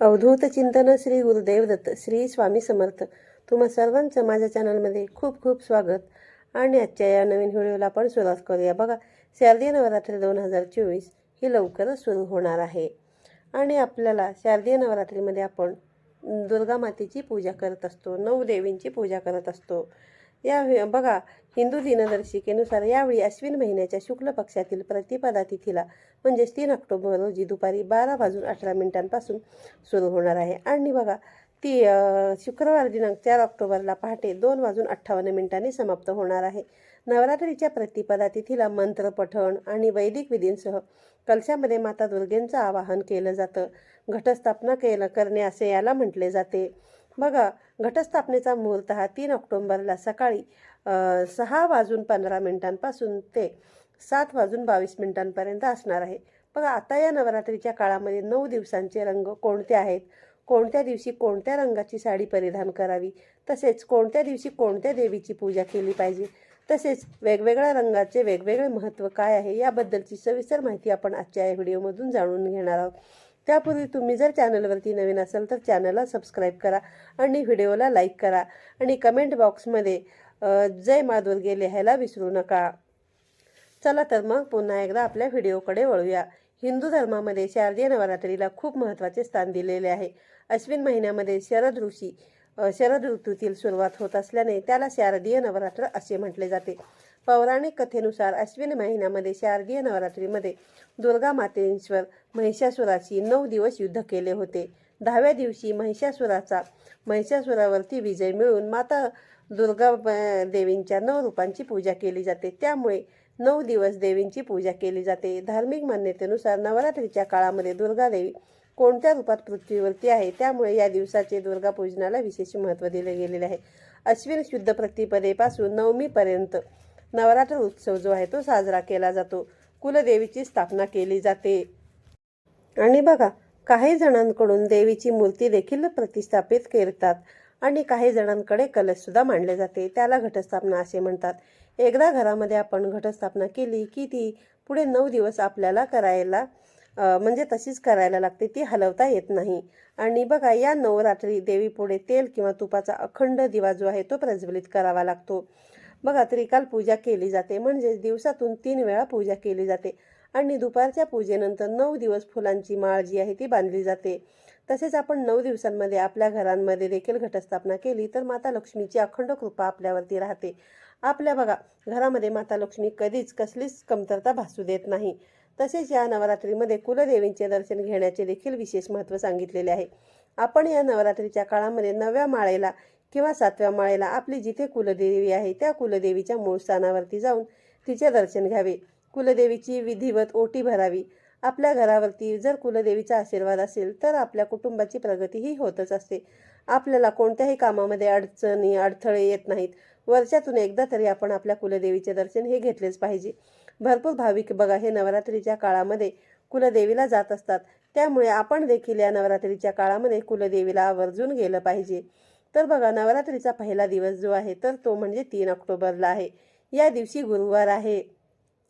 अवधूत चिंतन श्री गुरुदेव दत्त श्री स्वामी समर्थ. तुम्हा सर्वांचं माझ्या चॅनलमध्ये खूप खूप स्वागत. आणि आजच्या या नवीन व्हिडिओला आपण सुरुवात करूया. बघा शारदीय नवरात्री दोन हजार चोवीस ही लवकरच सुरू होणार आहे. आणि आपल्याला शारदीय नवरात्रीमध्ये आपण दुर्गा मातेची पूजा करत असतो नऊ देवींची पूजा करत असतो. या बघा हिंदू दिनदर्शिकेनुसार यावेळी अश्विन महिन्याच्या शुक्ल पक्षातील प्रतिपदा तिथीला म्हणजेच तीन ऑक्टोबर रोजी दुपारी बारा वाजून अठरा मिनिटांपासून सुरू होणार आहे. आणि बघा ती शुक्रवार दिनांक चार ऑक्टोबरला पहाटे दोन वाजून अठ्ठावन्न मिनिटांनी समाप्त होणार आहे. नवरात्रीच्या प्रतिपदा तिथीला मंत्र पठण आणि वैदिक विधींसह कलशामध्ये माता दुर्गेंचं आवाहन केलं जातं. घटस्थापना केलं करणे असे याला म्हटले जाते. बघा घटस्थापनेचा मुहूर्त हा तीन ऑक्टोंबरला सकाळी सहा वाजून पंधरा मिनिटांपासून ते सात वाजून बावीस मिनिटांपर्यंत असणार आहे. बघा आता या नवरात्रीच्या काळामध्ये नऊ दिवसांचे रंग कोणते आहेत? कोणत्या दिवशी कोणत्या रंगाची साडी परिधान करावी? तसेच कोणत्या दिवशी कोणत्या देवीची पूजा केली पाहिजे? तसेच वेगवेगळ्या रंगाचे वेगवेगळे महत्त्व काय आहे? याबद्दलची सविस्तर माहिती आपण आजच्या या व्हिडिओमधून जाणून घेणार आहोत. त्यापूर्वी तुम्ही जर चॅनलवरती नवीन असाल तर चॅनलला सबस्क्राईब करा आणि व्हिडिओला लाईक करा आणि कमेंट बॉक्समध्ये जय माधुर्गे लिहायला विसरू नका. चला तर मग पुन्हा एकदा आपल्या व्हिडिओकडे वळूया. हिंदू धर्मामध्ये शारदीय नवरात्रीला खूप महत्त्वाचे स्थान दिलेले आहे. अश्विन महिन्यामध्ये शरद ऋषी शरद ऋतूतील सुरुवात होत असल्याने त्याला शारदीय नवरात्र असे म्हटले जाते. पौराणिक कथेनुसार अश्विन महिन्यामध्ये शारदीय नवरात्रीमध्ये दुर्गा मातेश्वर महिषासुराशी नऊ दिवस युद्ध केले होते. दहाव्या दिवशी महिषासुराचा महिषासुरावरती विजय मिळून माता दुर्गा देवींच्या नऊ रूपांची पूजा केली जाते. त्यामुळे नऊ दिवस देवींची पूजा केली जाते. धार्मिक मान्यतेनुसार नवरात्रीच्या काळामध्ये दुर्गा देवी कोणत्या रूपात पृथ्वीवरती आहे? त्यामुळे या दिवसाचे दुर्गा पूजनाला विशेष महत्त्व दिले गेलेले आहे. अश्विन शुद्ध प्रतिपदेपासून नवमीपर्यंत नवरात्र उत्सव जो आहे तो साजरा केला जातो. कुलदेवीची स्थापना केली जाते. आणि बघा काही जणांकडून देवीची मूर्ती देखील प्रतिस्थापित करतात आणि काही जणांकडे कलशसुद्धा मांडले जाते. त्याला घटस्थापना असे म्हणतात. एकदा घरामध्ये आपण घटस्थापना केली की ती पुढे नऊ दिवस आपल्याला करायला म्हणजे तशीच करायला लागते. ती हलवता येत नाही. आणि बघा या नवरात्री देवीपुढे तेल किंवा तुपाचा अखंड दिवा जो आहे तो प्रज्वलित करावा लागतो. बघा त्रिकाल पूजा केली जाते. म्हणजेच दिवसातून तीन वेळा पूजा केली जाते. आणि दुपारच्या पूजेनंतर नऊ दिवस फुलांची माळ जी आहे ती बांधली जाते. तसेच आपण नऊ दिवसांमध्ये आपल्या घरांमध्ये देखील घटस्थापना केली तर माता लक्ष्मीची अखंड कृपा आपल्यावरती राहते. आपल्या बघा घरामध्ये माता लक्ष्मी कधीच कसलीच कमतरता भासू देत नाही. तसेच या नवरात्रीमध्ये कुलदेवींचे दर्शन घेण्याचे देखील विशेष महत्त्व सांगितलेले आहे. आपण या नवरात्रीच्या काळामध्ये नव्या माळेला किंवा सातव्या माळेला आपली जिथे कुलदेवी आहे त्या कुलदेवीच्या मूळ स्थानावरती जाऊन तिचे दर्शन घ्यावे. कुलदेवीची विधिवत ओटी भरावी. आपल्या घरावरती जर कुलदेवीचा आशीर्वाद असेल तर आपल्या कुटुंबाची प्रगतीही होतच असते. आपल्याला कोणत्याही कामामध्ये अडचणी अडथळे येत नाहीत. वर्षातून एकदा तरी आपण आपल्या कुलदेवीचे दर्शन हे घेतलेच पाहिजे. भरपूर भाविक बघा हे नवरात्रीच्या काळामध्ये कुलदेवीला जात असतात. त्यामुळे आपण देखील या नवरात्रीच्या काळामध्ये कुलदेवीला आवर्जून गेलं पाहिजे. तर बघा नवरात्रीचा पहिला दिवस जो आहे तर तो म्हणजे तीन ऑक्टोबरला आहे. या दिवशी गुरुवार आहे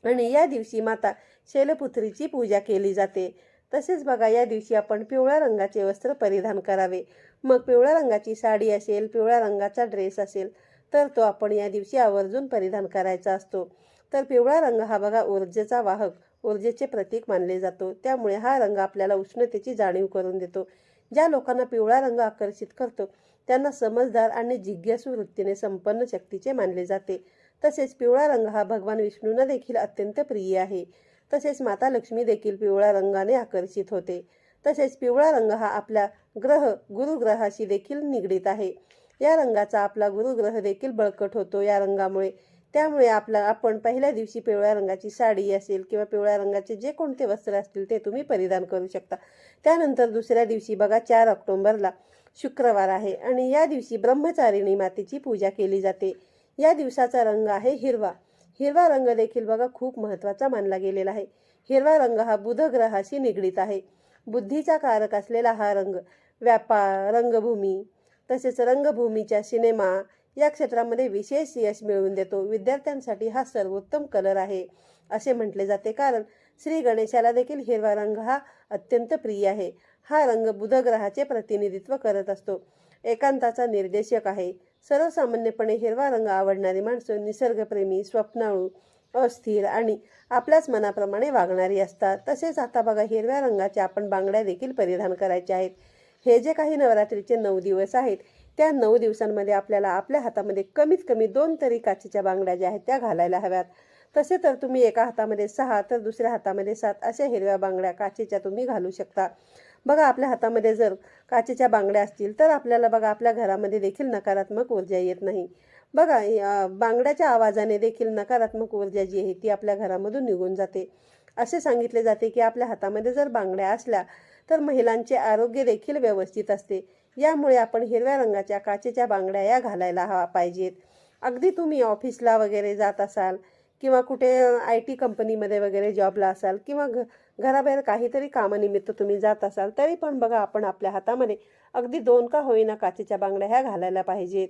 आणि या दिवशी माता शैलपुत्रीची पूजा केली जाते. तसेच बघा या दिवशी आपण पिवळ्या रंगाचे वस्त्र परिधान करावे. मग पिवळ्या रंगाची साडी असेल पिवळ्या रंगाचा ड्रेस असेल तर तो आपण या दिवशी आवर्जून परिधान करायचा असतो. तर पिवळा रंग हा बघा ऊर्जेचा वाहक ऊर्जेचे प्रतीक मानले जातो. त्यामुळे हा रंग आपल्याला उष्णतेची जाणीव करून देतो. ज्या लोकांना पिवळा रंग आकर्षित करतो त्यांना समजदार आणि जिज्ञासू वृत्तीने संपन्न शक्तीचे मानले जाते. तसेच पिवळा रंग हा भगवान विष्णूंना देखील अत्यंत प्रिय आहे. तसेच माता लक्ष्मी देखील पिवळ्या रंगाने आकर्षित होते. तसेच पिवळा रंग हा आपल्या ग्रह गुरुग्रहाशी देखील निगडीत आहे. या रंगाचा आपला गुरुग्रह देखील बळकट होतो. या रंगामुळे त्यामुळे आपला आपण पहिल्या दिवशी पिवळ्या रंगाची साडी असेल किंवा पिवळ्या रंगाचे जे कोणते वस्त्र असतील ते तुम्ही परिधान करू शकता. त्यानंतर दुसऱ्या दिवशी बघा चार ऑक्टोंबरला शुक्रवार आहे आणि या दिवशी ब्रह्मचारिणी मातेची पूजा केली जाते. या दिवसाचा रंग आहे हिरवा. हिरवा रंग देखील बघा खूप महत्त्वाचा मानला गेलेला आहे. हिरवा रंग हा बुध ग्रहाशी निगडीत आहे. बुद्धीचा कारक असलेला हा रंग व्यापार रंगभूमी तसेच रंगभूमीच्या सिनेमा या क्षेत्रामध्ये विशेष यश मिळवून देतो. विद्यार्थ्यांसाठी हा सर्वोत्तम कलर आहे असे म्हटले जाते. कारण श्री गणेशाला देखील हिरवा रंग हा अत्यंत प्रिय आहे. हा रंग बुधग्रहाचे प्रतिनिधित्व करत असतो. एकांताचा निर्देशक आहे. सर्वसामान्यपणे हिरवा रंग आवडणारी माणसं निसर्गप्रेमी स्वप्नाळू अस्थिर आणि आपल्याच मनाप्रमाणे वागणारी असतात. तसेच आता बघा हिरव्या रंगाच्या आपण बांगड्या देखील परिधान करायच्या आहेत. हे जे काही नवरात्रीचे नऊ दिवस आहेत त्या नऊ दिवसांमध्ये आपल्याला आपल्या हातामध्ये कमीत कमी दोन तरी काचेच्या बांगड्या ज्या आहेत त्या घालायला हव्यात. तसे तर तुम्ही एका हातामध्ये सहा तर दुसऱ्या हातामध्ये सात अशा हिरव्या बांगड्या काचेच्या तुम्ही घालू शकता. बघा आपल्या हातामध्ये जर काचेच्या बांगड्या असतील तर आपल्याला बघा आपल्या घरामध्ये देखील नकारात्मक ऊर्जा येत नाही. बघा बांगड्याच्या आवाजाने देखील नकारात्मक ऊर्जा जी आहे ती आपल्या घरामधून निघून जाते. असे सांगितले जाते की आपल्या हातामध्ये जर बांगड्या असल्या तर महिलांचे आरोग्य देखील व्यवस्थित असते. यामुळे आपण हिरव्या रंगाच्या काचेच्या बांगड्या या घालायला हवा पाहिजेत. अगदी तुम्ही ऑफिसला वगैरे जात असाल किंवा कुठे आय टी कंपनीमध्ये वगैरे जॉबला असाल किंवा घ घराबाहेर काहीतरी कामानिमित्त तुम्ही जात असाल तरी पण बघा आपण आपल्या हातामध्ये अगदी दोन का होईना काचेच्या बांगड्या ह्या घालायला पाहिजेत.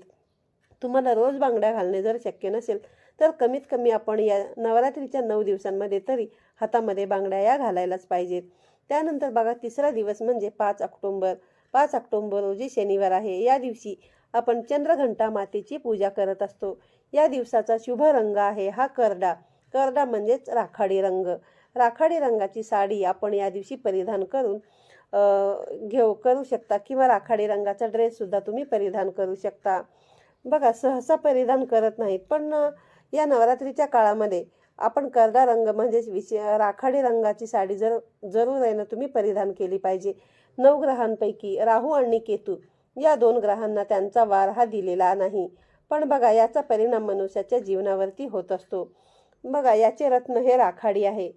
तुम्हाला रोज बांगड्या घालणे जर शक्य नसेल तर कमीत कमी आपण या नवरात्रीच्या नऊ दिवसांमध्ये तरी हातामध्ये बांगड्या या घालायलाच पाहिजेत. त्यानंतर बघा तिसरा दिवस म्हणजे पाच ऑक्टोंबर. पाच ऑक्टोंबर रोजी शनिवार आहे. या दिवशी आपण चंद्रघंटा मातेची पूजा करत असतो. या दिवसाचा शुभ रंग आहे हा करडा. करडा म्हणजेच राखाडी रंग. राखाडी रंगाची साडी आपण या दिवशी परिधान करून घेऊ करू शकता किंवा राखाडी रंगाचा ड्रेससुद्धा तुम्ही परिधान करू शकता. बघा सहसा परिधान करत नाहीत पण या नवरात्रीच्या काळामध्ये आपण करडा रंग म्हणजेच विशे राखाडी रंगाची साडी जर जरूर आहे ना तुम्ही परिधान केली पाहिजे. नऊ ग्रहांपैकी राहू आणि केतू या दोन ग्रहांना त्यांचा वार हा दिलेला नाही. पण बघा याचा परिणाम मनुष्याच्या जीवनावरती होत असतो. बघा याचे रत्न हे राखाडी आहे.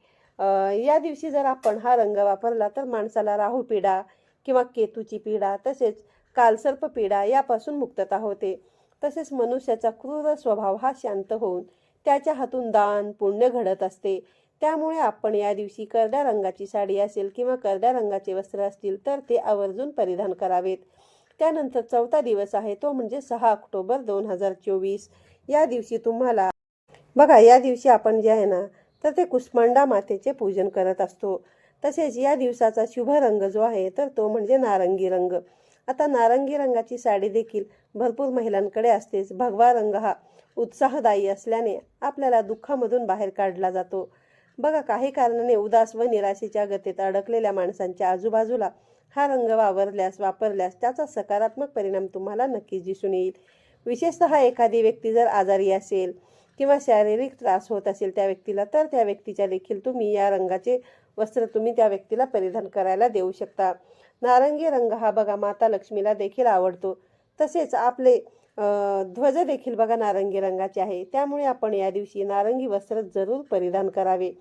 या दिवशी जर आपण हा रंग वापरला तर माणसाला राहू पीडा किंवा केतूची पीडा तसेच कालसर्प पीडा यापासून मुक्तता होते. तसेच मनुष्याचा क्रूर स्वभाव हा शांत होऊन त्याच्या हातून दान पुण्य घडत असते. त्यामुळे आपण या दिवशी करड्या रंगाची साडी असेल किंवा करड्या रंगाचे वस्त्र असतील तर ते आवर्जून परिधान करावेत. त्यानंतर चौथा दिवस आहे तो म्हणजे सहा ऑक्टोबर दोन हजार चोवीस. या दिवशी तुम्हाला बघा या दिवशी आपण जे आहे ना तर ते कुष्मांडा मातेचे पूजन करत असतो. तसेच या दिवसाचा शुभ रंग जो आहे तर तो म्हणजे नारंगी रंग. आता नारंगी रंगाची साडी देखील भरपूर महिलांकडे असतेच. भगवा रंग हा उत्साहदायी असल्याने आपल्याला दुःखामधून बाहेर काढला जातो. बघा काही कारणाने उदास व निराशेच्या गतीत अडकलेल्या माणसांच्या आजूबाजूला हा रंग वावरल्यास वापरल्यास त्याचा सकारात्मक परिणाम तुम्हाला नक्कीच दिसून येईल. विशेषतः एखादी व्यक्ती जर आजारी असेल किंवा शारीरिक त्रास होत असेल त्या व्यक्तीला तर त्या व्यक्तीच्या देखील तुम्ही या रंगाचे वस्त्र तुम्ही त्या व्यक्तीला परिधान करायला देऊ शकता. नारंगी रंग हा बघा माता लक्ष्मीला देखील आवडतो. तसेच आपले ध्वज देखील बघा नारंगी रंगाचे आहे. त्यामुळे आपण या दिवशी नारंगी वस्त्र जरूर परिधान करावे.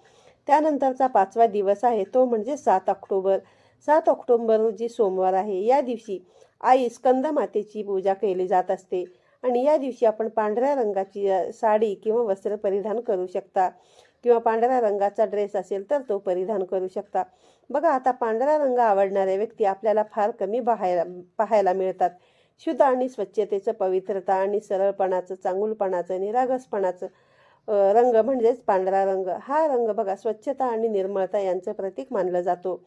त्यानंतरचा पाचवा दिवस आहे तो म्हणजे सात ऑक्टोबर. सात ऑक्टोबर रोजी सोमवार आहे. या दिवशी आई स्कंद मातेची पूजा केली जात असते आणि या दिवशी आपण पांढऱ्या रंगाची साडी किंवा वस्त्र परिधान करू शकता. किंवा पांढऱ्या रंगाचा ड्रेस असेल तर तो परिधान करू शकता. बघा आता पांढरा रंग आवडणाऱ्या व्यक्ती आपल्याला फार कमी पाहायला पाहायला मिळतात. शुद्ध आणि स्वच्छतेचं पवित्रता आणि सरळपणाचं चांगुलपणाचं निरागसपणाचं रंग म्हणजेच पांढरा रंग. हा रंग बघा स्वच्छता आणि निर्मळता यांचं प्रतीक मानलं जातो.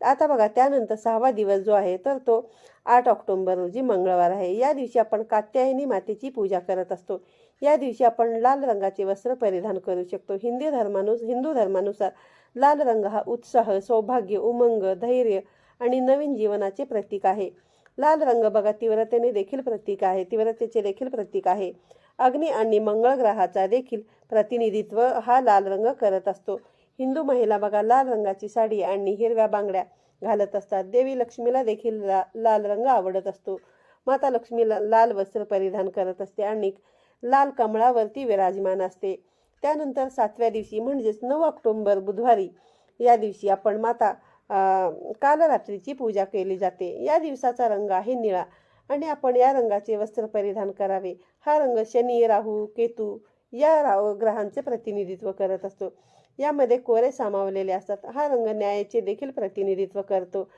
आता बघा त्यानंतर सहावा दिवस जो आहे तर तो आठ ऑक्टोंबर रोजी मंगळवार आहे. या दिवशी आपण कात्यायनी मातेची पूजा करत असतो. या दिवशी आपण लाल रंगाचे वस्त्र परिधान करू शकतो. हिंदी धर्मानुस हिंदू धर्मानुसार लाल रंग हा उत्साह सौभाग्य उमंग धैर्य आणि नवीन जीवनाचे प्रतीक आहे. लाल रंग बघा तीव्रतेने देखील प्रतीक आहे. तीव्रतेचे देखील प्रतीक आहे. अग्नी आणि मंगळ ग्रहाचा देखील प्रतिनिधित्व हा लाल रंग करत असतो. हिंदू महिला बघा लाल रंगाची साडी आणि हिरव्या बांगड्या घालत असतात. देवी लक्ष्मीला देखील ला लाल रंग आवडत असतो. माता लक्ष्मीला लाल वस्त्र परिधान करत असते आणि लाल कमळावरती विराजमान असते. त्यानंतर सातव्या दिवशी म्हणजेच नऊ ऑक्टोंबर बुधवारी या दिवशी आपण माता कालरात्रीची पूजा केली जाते. या दिवसाचा रंग आहे निळा आणि आपण या रंगाचे वस्त्र परिधान करावे. हा रंग शनी राहू केतू या रा ग्रहांचे प्रतिनिधित्व करत असतो. यामध्ये कोरे सामावलेले असतात. हा रंग न्यायाचे देखील प्रतिनिधित्व करतो.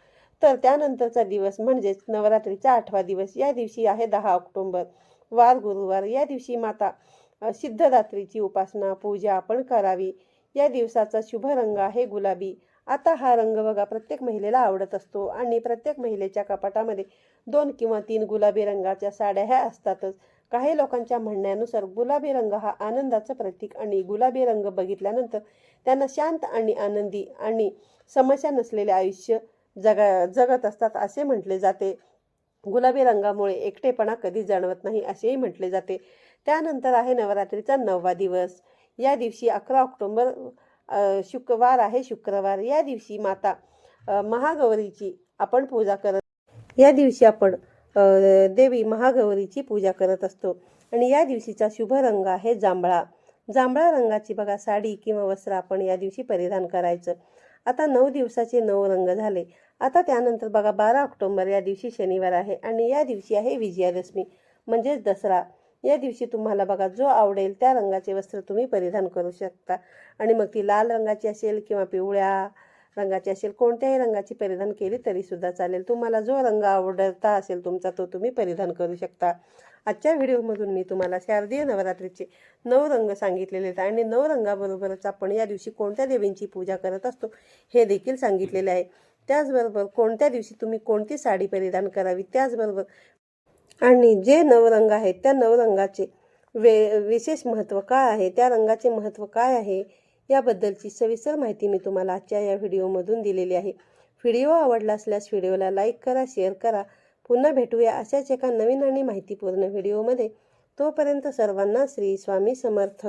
तर त्यानंतरचा दिवस म्हणजेच नवरात्रीचा आठवा दिवस. या दिवशी आहे दहा ऑक्टोंबर. वार गुरुवार. या दिवशी माता सिद्धदात्रीची उपासना पूजा आपण करावी. या दिवसाचा शुभ रंग आहे गुलाबी. आता हा रंग बघा प्रत्येक महिलेला आवडत असतो. आणि प्रत्येक महिलेच्या कपाटामध्ये दोन किंवा तीन गुलाबी रंगाच्या साड्या ह्या असतातच. काही लोकांच्या म्हणण्यानुसार गुलाबी रंग हा आनंदाचं प्रतीक आणि गुलाबी रंग बघितल्यानंतर त्यांना शांत आणि आनंदी आणि समस्या नसलेले आयुष्य जगा जगत असतात असे म्हटले जाते. गुलाबी रंगामुळे एकटेपणा कधी जाणवत नाही असेही म्हटले जाते. त्यानंतर आहे नवरात्रीचा नववा दिवस. या दिवशी अकरा ऑक्टोंबर शुक्रवार आहे शुक्रवार. या दिवशी माता महागौरीची आपण पूजा करत या दिवशी आपण देवी महागौरीची पूजा करत असतो. आणि या दिवशीचा शुभ रंग आहे जांभळा. जांभळा रंगाची बघा साडी किंवा वस्त्र आपण या दिवशी परिधान करायचं. आता नऊ दिवसाचे नऊ रंग झाले. आता त्यानंतर बघा बारा ऑक्टोंबर या दिवशी शनिवार आहे. आणि या दिवशी आहे विजयादशमी म्हणजेच दसरा. या दिवशी तुम्हाला बघा जो आवडेल त्या रंगाचे वस्त्र तुम्ही परिधान करू शकता. आणि मग ती लाल रंगाची असेल किंवा पिवळ्या रंगाची असेल कोणत्याही रंगाची परिधान केली तरी सुद्धा चालेल. तुम्हाला जो रंग आवडता असेल तुमचा तो तुम्ही परिधान करू शकता. आजच्या व्हिडिओमधून मी तुम्हाला शारदीय नवरात्रीचे नऊ रंग सांगितलेले आहेत. आणि नऊ रंगाबरोबरच आपण या दिवशी कोणत्या देवींची पूजा करत असतो हे देखील सांगितलेले आहे. त्याचबरोबर कोणत्या दिवशी तुम्ही कोणती साडी परिधान करावी त्याचबरोबर आणि जे नवरंग आहेत त्या नवरंगाचे वे विशेष महत्त्व काय आहे त्या रंगाचे महत्त्व काय आहे याबद्दलची सविस्तर माहिती मी तुम्हाला आजच्या या व्हिडिओमधून दिलेली आहे. व्हिडिओ आवडला असल्यास व्हिडिओला लाईक करा शेअर करा. पुन्हा भेटूया अशाच एका नवीन आणि माहितीपूर्ण व्हिडिओमध्ये. तोपर्यंत सर्वांना श्री स्वामी समर्थ.